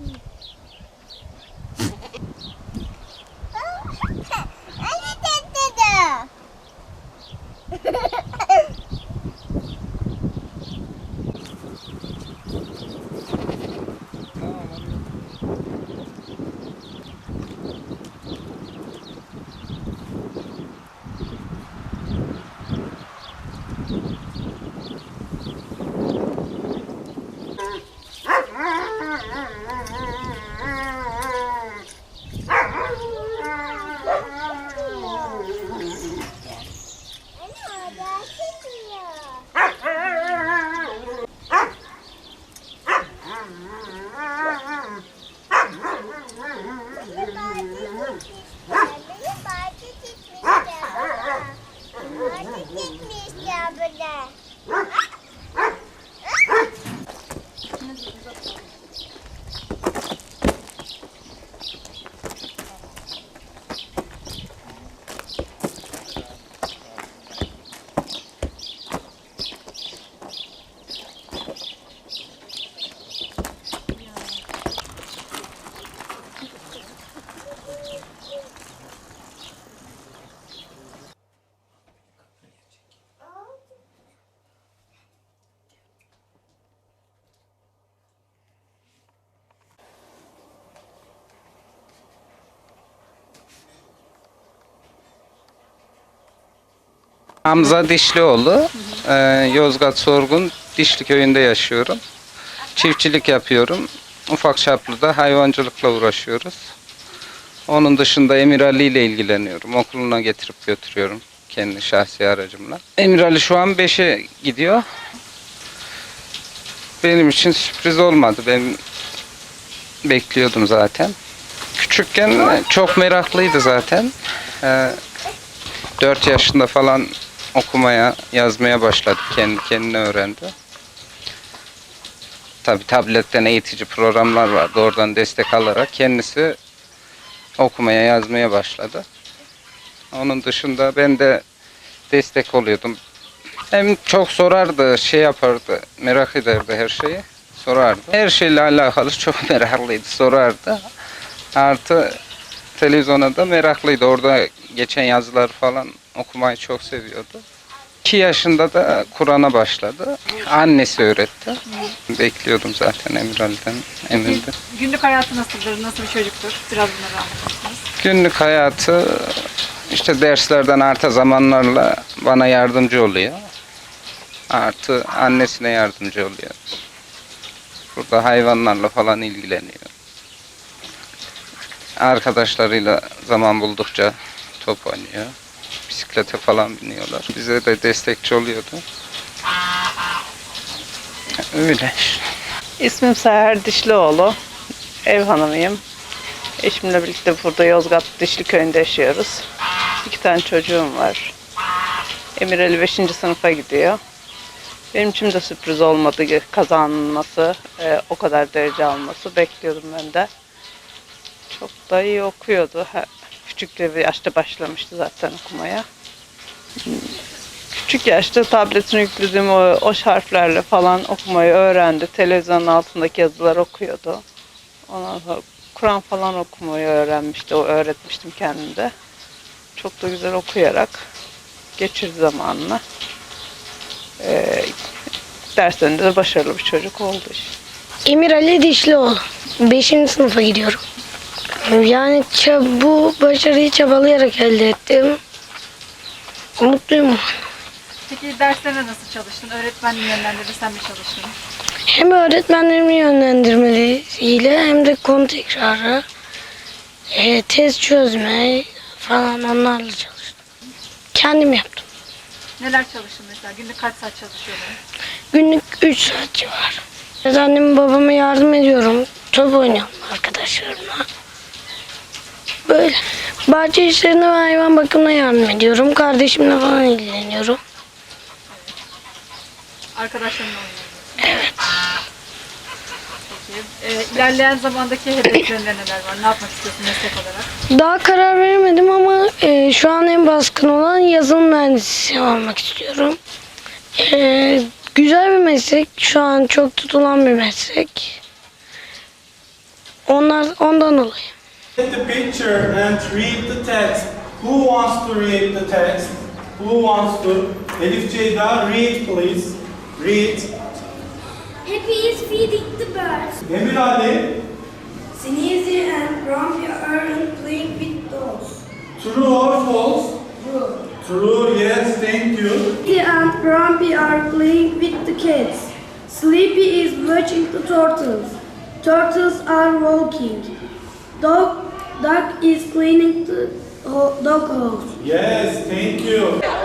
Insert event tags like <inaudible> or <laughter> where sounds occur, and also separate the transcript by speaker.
Speaker 1: Mm. Hamza Dişlioğlu, e, Yozgat Sorgun Dişli köyünde yaşıyorum. Çiftçilik yapıyorum. Ufak çaplı da hayvancılıkla uğraşıyoruz. Onun dışında Emir Ali ile ilgileniyorum. Okuluna getirip götürüyorum kendi şahsi aracımla. Emir Ali şu an 5'e gidiyor. Benim için sürpriz olmadı. Ben bekliyordum zaten. Küçükken çok meraklıydı zaten. Ee, 4 yaşında falan okumaya, yazmaya başladı. Kendi kendine öğrendi. Tabi tabletten eğitici programlar vardı. Oradan destek alarak kendisi okumaya, yazmaya başladı. Onun dışında ben de destek oluyordum. Hem çok sorardı, şey yapardı, merak ederdi her şeyi. Sorardı. Her şeyle alakalı <laughs> çok meraklıydı, sorardı. Artı televizyona da meraklıydı. Orada geçen yazılar falan okumayı çok seviyordu. 2 yaşında da Kur'an'a başladı. Annesi öğretti. Bekliyordum zaten Emir Ali'den, Emir'den.
Speaker 2: Günlük hayatı nasıldır? Nasıl bir çocuktur? Biraz bunları anlatır mısınız?
Speaker 1: Günlük hayatı işte derslerden arta zamanlarla bana yardımcı oluyor. Artı annesine yardımcı oluyor. Burada hayvanlarla falan ilgileniyor. Arkadaşlarıyla zaman buldukça top oynuyor. Bisiklete falan biniyorlar. Bize de destekçi oluyordu. Öyle.
Speaker 3: İsmim Seher Dişlioğlu. Ev hanımıyım. Eşimle birlikte burada Yozgat Dişli köyünde yaşıyoruz. İki tane çocuğum var. Emir Ali 5. sınıfa gidiyor. Benim için de sürpriz olmadı kazanması, e, o kadar derece alması. Bekliyordum ben de. Çok da iyi okuyordu. Küçük bir yaşta başlamıştı zaten okumaya. Küçük yaşta tabletini yüklediğim o, o harflerle falan okumayı öğrendi. Televizyonun altındaki yazılar okuyordu. Ondan sonra Kur'an falan okumayı öğrenmişti. O öğretmiştim kendimde. Çok da güzel okuyarak geçirdi zamanını. Ee, derslerinde de başarılı bir çocuk oldu işte.
Speaker 4: Emir Ali Dişlioğlu. 5. sınıfa gidiyorum. Yani bu başarıyı çabalayarak elde ettim. Mutluyum.
Speaker 2: Peki derslerine nasıl çalıştın? Öğretmen mi yönlendirdi, sen mi çalıştın?
Speaker 4: Hem öğretmenlerimin yönlendirmeleriyle hem de konu tekrarı, e, test çözme falan onlarla çalıştım. Kendim yaptım.
Speaker 2: Neler çalıştın mesela? Günlük kaç saat çalışıyordun?
Speaker 4: Günlük 3 saat civarı. Evet, Anneme babama yardım ediyorum. Top oynuyorum arkadaşlarımla. Böyle. Bahçe işlerine ve hayvan bakımına yardım ediyorum. Kardeşimle falan ilgileniyorum.
Speaker 2: Arkadaşlarınla oynuyordun. Evet. Peki. E, ilerleyen zamandaki hedeflerinde neler var? Ne yapmak istiyorsun meslek olarak?
Speaker 4: Daha karar veremedim ama e, şu an en baskın olan yazılım mühendisi olmak istiyorum. E, güzel bir meslek. Şu an çok tutulan bir meslek. Onlar ondan dolayı.
Speaker 5: Take the picture and read the text. Who wants to read the text? Who wants to? Elif Ceyda, read please. Read.
Speaker 6: Happy is feeding the birds.
Speaker 5: Emir Ali,
Speaker 6: Sneezy and Grumpy are playing with dolls.
Speaker 5: true or false?
Speaker 6: True.
Speaker 5: True, yes, thank you.
Speaker 6: Sneezy and Grumpy are playing with the kids. Sleepy is watching the turtles. Turtles are walking. Dog, dog is cleaning the dog house.
Speaker 5: Yes, thank you.